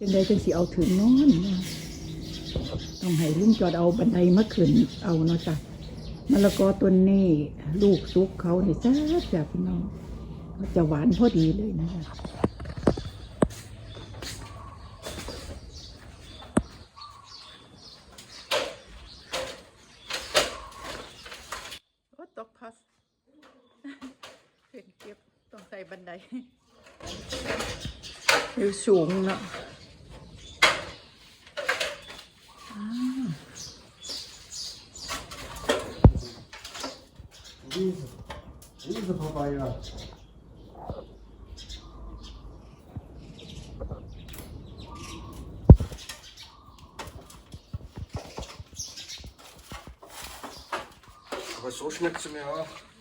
จังใดจังสิเอาถึงนอนนะต้องให้ลุงจอดเอาบันไดมาขึ้นเอาเนาะจ้ะมะละกอตัวนี้ลูกซุกเขาเนี่ยจ้าจ้ะพี่น้องมันจะหวานพอดีเลยนะจ๊ะโอ้ตกพัสขึ้นเก็บต้องใส่บันไดอยู่สูงเนาะ Riese. Riese vorbei, ja. Aber so schmeckt sie mir auch.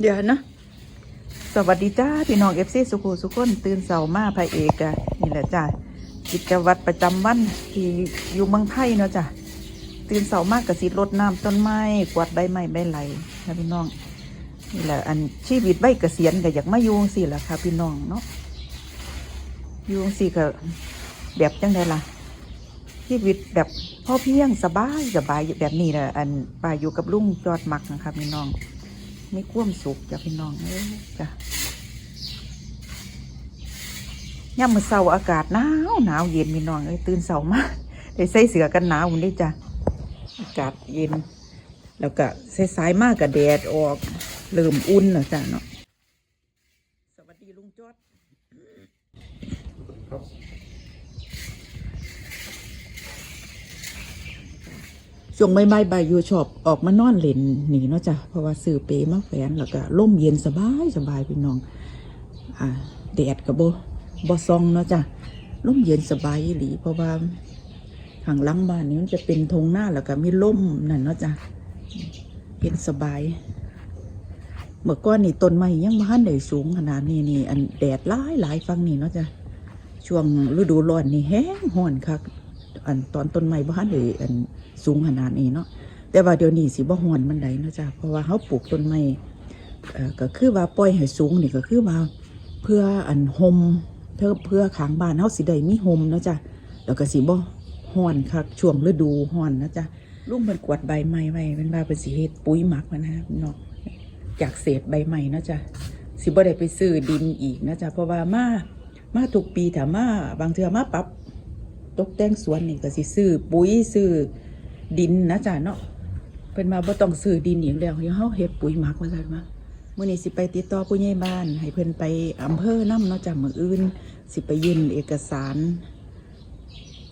เดี๋ยวนะ สวัสดีจ้าพี่น้องเอฟซีสุขุสุขคนตื่นเสาร์มาพระเอกอะนี่แหละจ้ากิจวัตรประจำวันที่อยู่เมืองไทยเนาะจ้ะตื่นเสาร์มากกับสิรดน้ำต้นไม้กวาดใบไม้ใบไหลนะพี่น้องนี่แหละอันชีวิตใบเกษียณก็อยากมาอยู่สิแหละค่ะพี่น้องเนาะอยู่สิก็แบบจังไดล่ะ ชีวิตแบบพ่อเพียงสบายสบายแบบนี้แหละอันป่าอยู่กับลุงจอดมักนะครับพี่น้องไม่ควมสุขจ้ะพี่น้องเอ้จ้ะย่ำมือเสาอากาศหนาวหนาวเย็นพี่น้องเอ้ยตื่นเสามาได้ใส่เสื้อกันหนาวมันได้จ้ะอากาศเย็น แล้วก็สายมากกับแดดออกเริ่มอุ่นแล้วจ้ะเนาะสวัสดีลุงจอด ช่วงไม่ไม่ใบอยู่ชอบออกมานอนเล่นหนีเนาะจ้ะเพราะว่าซื้อเปมาแฝนแล้วก็ร่มเย็นสบายสบายพี่น้อง อ่าแดดกับโบบซองเนาะจ้ะร่มเย็นสบายหลีเพราะว่าทางหลังบ้านนี้มันจะเป็นทงหน้าแล้วก็มีร่มนั่นเนาะจ้ะเย็นสบาย เมื่อก่อนนี่ต้นไม้ยังบ้านได้สูงขนาดนี้นี่ อันแดดหลายหลายฟังนี่เนาะจ้ะช่วงฤดูร้อนนี่แห้งห้อนคัก อันตอนต้นไม้บ้านเลยอันสูงขนาดนี้เนาะแต่ว่าเดี๋ยวนี้สิบ่ฮ้อนมันใดเนาะจ้ะเพราะว่าเขาปลูกต้นไม้ก็คือว่าปล่อยให้สูงนี่ก็คือว่าเพื่ออันหมเพื่อเพื่อขางบ้านเขาสิได้มีหมเนาะจ้ะแล้วก็สิบ่ฮ้อนคักช่วงฤดูฮ้อนนะจ้ะลุงมันกวาดใบไม้ไว้เป็นว่าเป็นสิเฮ็ดปุ๋ยหมักมันนะเนาะจากเศษใบไม้เนาะจ้ะสิบ่ได้ไปซื้อดินอีกนะจ้ะเพราะว่ามามาทุกปีถ้ามาบางเทื่อมาปรับ ตกแต่งสวนนี่ก็สิซื้อปุ๋ยซื้อดินนะจ๊ะเนาะเพิ่นมาบ่ต้องซื้อดินอีกแล้วเฮาเฮ็ดปุ๋ยหมักว่าซั่นว่ามื้อนี้สิไปติดต่อผู้ใหญ่บ้าน ให้เพิ่นไปอำเภอนํเนาะจ้ะมื้ออื่น สิไปยื่นเอกสาร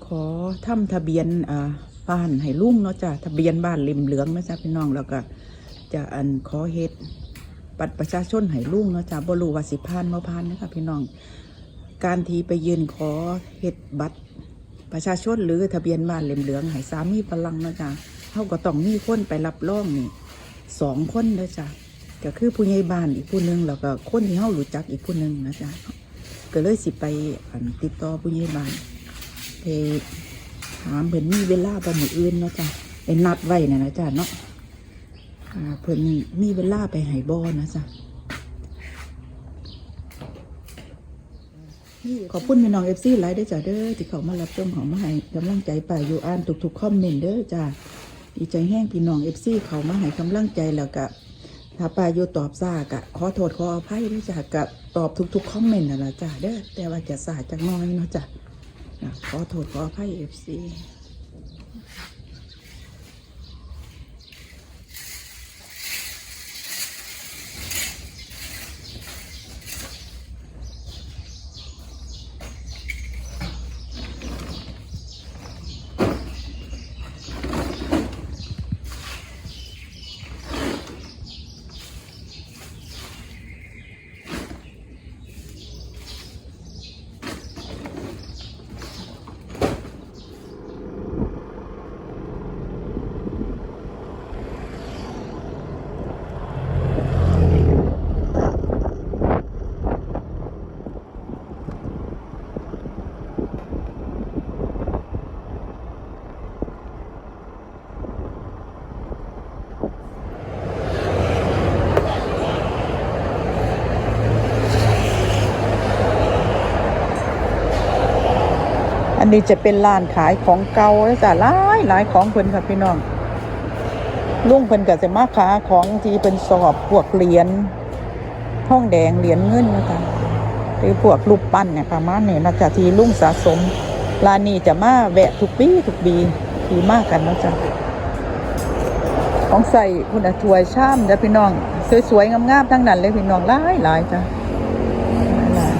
ขอทำทะเบียนอ่าบ้านให้ลุงเนาะจ้ะทะเบียนบ้านริมเหลืองนะจ๊ะพี่น้องแล้วก็จะอันขอเฮ็ดบัตรประชาชนให้ลุงเนาะจ้ะบ่รู้ว่าสิผ่านบ่ผ่านนะคะพี่น้อง การที่ไปยืนขอเฮ็ดบัตร ประชาชนหรือทะเบียนบ้านเหลืองเหลืองให้สามีพลังนะจ๊ะเขาก็ต้องมีคนไปรับรองนี่สองคนนะจ๊ะก็คือผู้ใหญ่บ้านอีกผู้หนึ่งแล้วก็คนที่เขารู้จักอีกผู้หนึ่งนะจ๊ะก็เลยสิไปติดต่อผู้ใหญ่บ้านไปถามเพิ่นมีเวลาประมืออื่นนะจ๊ะไปนัดไว้นะนะจ๊ะเนาะเพิ่นมีเวลาไปให้บ่นะจ๊ะ ขอบคุณพี่น้องเอฟซีไลน์ด้จ้าเด้อที่เขามารับชมของมาให้กำลังใจป่าอยู่อ่านทุกๆคอมเมนต์เด้อจ้าดีใจแห้งพี่น้องเอฟซีเขามาให้กำลังใจแล้วก็ถ้าป่าอยู่ตอบซากะขอโทษขออภัยด้วยจ้ากับตอบทุกๆคอมเมนต์นั่นแหละจ้าเด้อแต่ว่าจะสาจักน้อยเนาะจ้าขอโทษขออภัยเอฟซี นี้จะเป็นร้านขายของเก่าจ้ะหลายหลายของเพิ่นค่ะพี่น้องลุงเพิ่นก็จะมาค้าของที่เป็นสอบพวกเหรียญทองแดงเหรียญเงินนะคะหรือพวกรูปปั้นเนี่ยประมาณนี้นะจ๊ะที่ลุงสะสมร้านนี้จะมาแวะทุกปีทุกปีทีมากกันนะจ๊ะของใส่คุณอถวยชามเด้อพี่น้อง สวยๆงามๆทั้งนั้นเลยพี่น้องหลายหลายจ้ะหลาย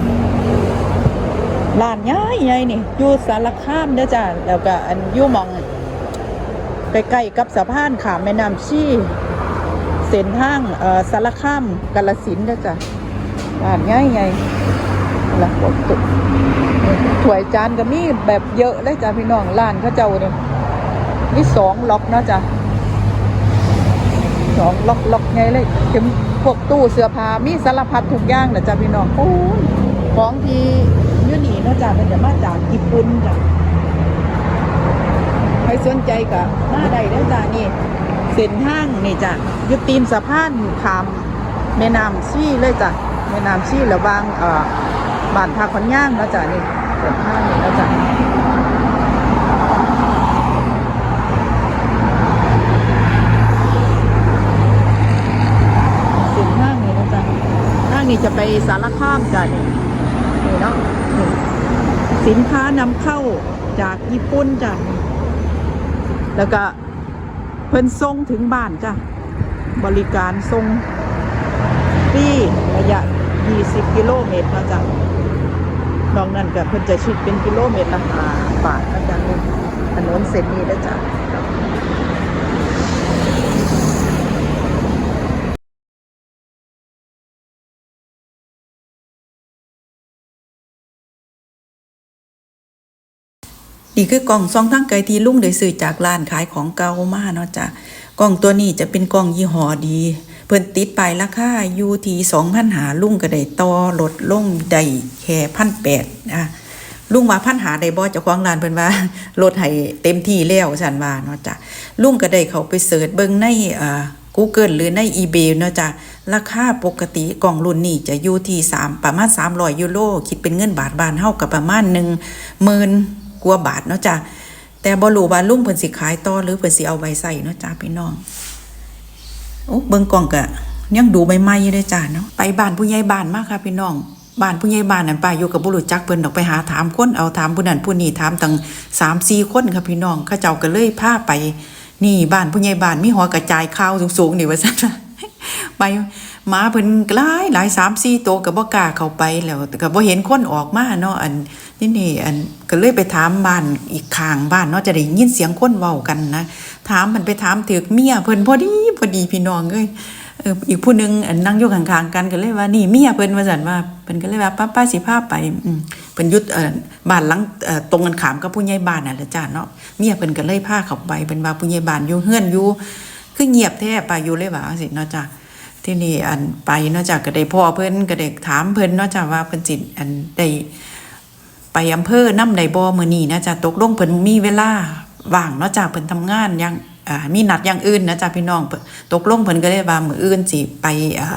ร้านใหญ่ใหญ่นี่อยู่สารคามเด้อจ้ะแล้วก็อันอยู่มองใกล้ๆกับสะพานขามแม่น้ำชีเส้นทางเอ่อสารคามกาฬสินเด้อจ้ะร้านใหญ่ใหญ่ละพวกตุถ้วยจานก็มีแบบเยอะเลยจ้ะพี่น้องร้านเขาเจ้าเนี่ยมีสองล็อกเนาะจ้ะสองล็อกล็อกไงเลยถึงพวกตู้เสื้อผ้ามีสารพัดทุกอย่างนะจ้ะพี่น้องโอ้ยของที่ อยูนี่นอกจากมันจะมาจากญี่ปุ่นจ้ะใครสนใจก็มาได้เด้อจ้านี่เส้นทางนี่จ้ะอยุตีนสะพานขามแม่น้ำซี่เลยจ้ะแม่น้ำซี่ระวางเอ่อบ้านทาขอนย่างนะจ้ะนี่เส้นทางนี่เนาะจ้ะเส้นทางนี่เนะจ้ะทางนี้จะไปสารคามจ้ะนี่ นี่เนาะสินค้านำเข้าจากญี่ปุ่นจ้ะแล้วก็เพิ่นส่งถึงบ้านจ้ะบริการส่งฟรีระยะ 20 กิโลเมตรนะจ๊ะนอกนั้นก็เพิ่นจะชิดเป็นกิโลเมตรละห้าบาทนะจ๊ะถนนเส้นนี้นะจ๊ะ นี่คือกล่องซองทั้งไกลที่ลุงได้ซื้อจากร้านขายของเก่ามาเนาะจ้ะกล่องตัวนี้จะเป็นกล่องยี่ห้อดี เพิ่นติดไปายราคาอยู่ที่2,000หาลุงก็ได้ต่อลดลงได้แค่1,800นะลุงว่าพันหาได้บ่เจ้าของร้านเพิ่นว่าลดให้เต็มที่แล้วฉันว่าเนาะจ้ะลุงก็ได้เขาไปเสิร์ชเบิ่งในเอ่อ Google หรือใน eBay เนาะจ้ะราคาปกติกล่องรุ่นนี้จะอยู่ที่3ประมาณ300ยูโรคิดเป็นเงินบาทบ้านเฮากับประมาณ10,000 กว่าบาทเนาะจ้ะแต่บ่รู้ว่าลุงเพิ่นสิขายต่อหรือเพิ่นสิเอาไว้ใส่เนาะจ้ะพี่น้องโอ้เบิ่งกล่องก็ยังดูใหม่ๆอยู่เด้จ้ะเนาะไปบ้านผู้ใหญ่บ้านมากค่ะพี่น้องบ้านผู้ใหญ่บ้านนั่นป้าอยู่กับบ่รู้จักเพิ่นดอกไปหาถามคนเอาถามผู้นั้นผู้นี้ถามตั้ง3-4คนค่ะพี่น้องเขาเจ้าก็เลยพาไป นี่บ้านผู้ใหญ่บ้านมีหอกระจายข่าวสูงๆนี่ว่าซั่นไปหมาเพิ่นหลายหลายสามสี่ตัวก็บ่กล้าเข้าไปแล้วก็บ่เห็นคนออกมาเนาะอันนี่นี่อันก็เลยไปถามบ้านอีกข้างบ้านเนาะจะได้ยินเสียงคนเว้ากันนะถามมันไปถามถึกเมียเพิ่นพอดีพอดีพี่น้องเอ้ยอีกผู้หนึงอันนั่งอยู่ข้างๆกันก็เลยว่านี่เมียเพิ่นว่าซั่นว่าเพิ่นก็เลยว่าป้าป้าสิพาไปอืมเพิ่นยุดเอ่อบ้านหลังเอ่อตรงกันข้ามกับผู้ใหญ่บ้านนั่นแหละจ้าเนาะเมียเพิ่นก็เลยพาเข้าไปเพิ่นว่าผู้ใหญ่บ้านอยู่เฮือนอยู่คือเงียบแท้ป้าอยู่เลยว่าจังซี่เนาะจ้า ที่นี่อันไปนอกจากก็ได้พ่อเพิ่นก็ได้ถามเพิ่นนอกจากว่าเพิ่นสิอันได้ไปอำเภอน้ำไดบ่มื้อนี้นะจ๊ะตกลงเพิ่นมีเวลาว่างนอกจากเพิ่นทำงานย่างอ่ามีนัดอย่างอื่นนะจ๊ะพี่น้องตกลงเพิ่นก็ได้ว่ามื้ออื่นสิไปอ่า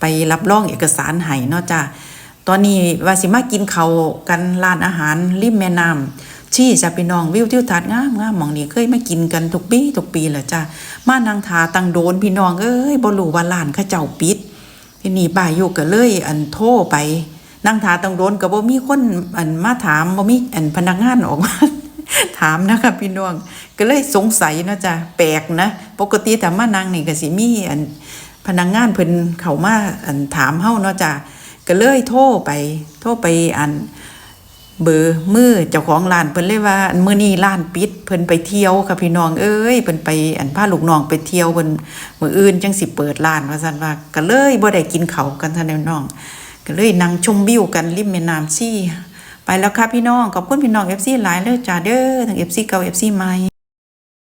ไปรับรองเอกสารให้นาะจ้ะตอนนี้ว่าสิมากินเขากันร้านอาหารริมแม่น้ำ ชี้จะพี่นองวิวทิวทัศน์งามงามมองนี้เคยมากินกันทุกปีทุกปีแหละจ้ะมานั่งทาตังโดนพี่น้องเอ้ยบ่รู้ว่าร้านเขาเจ้าปิดทีนี้บ่ายอยู่ก็เลยอันโทรไปนั่งทาตังโดนก็บ่มีคนอันมาถามบ่มีอันพนักงานออกมาถามนะคะพี่น้องก็เลยสงสัยนะจ้ะแปลกนะปกติแต่มานั่งนี่ก็สิมีอันพนักงานเพิ่นเข้ามาอันถามเฮาเนาะจ้ะก็เลยโทรไป โทรไปอัน เบอร์มือเจ้าของร้านเพิ่นเลยว่าอันมื้อนี้ร้านปิดเพิ่นไปเที่ยวค่ะพี่น้องเอ้ยเพิ่นไปอันพาลูกน้องไปเที่ยวเพิ่นมื้ออื่นจังสิเปิดร้านว่าซั่นว่าก็เลยบ่ได้กินข้าวกันท่านน้องก็เลยนั่งชมวิวกันริมแม่น้ำซี่ ไปแล้วค่ะพี่น้องขอบคุณพี่น้อง FC หลายเลยจ้าเด้อทั้ง FC เก่า FC ใหม่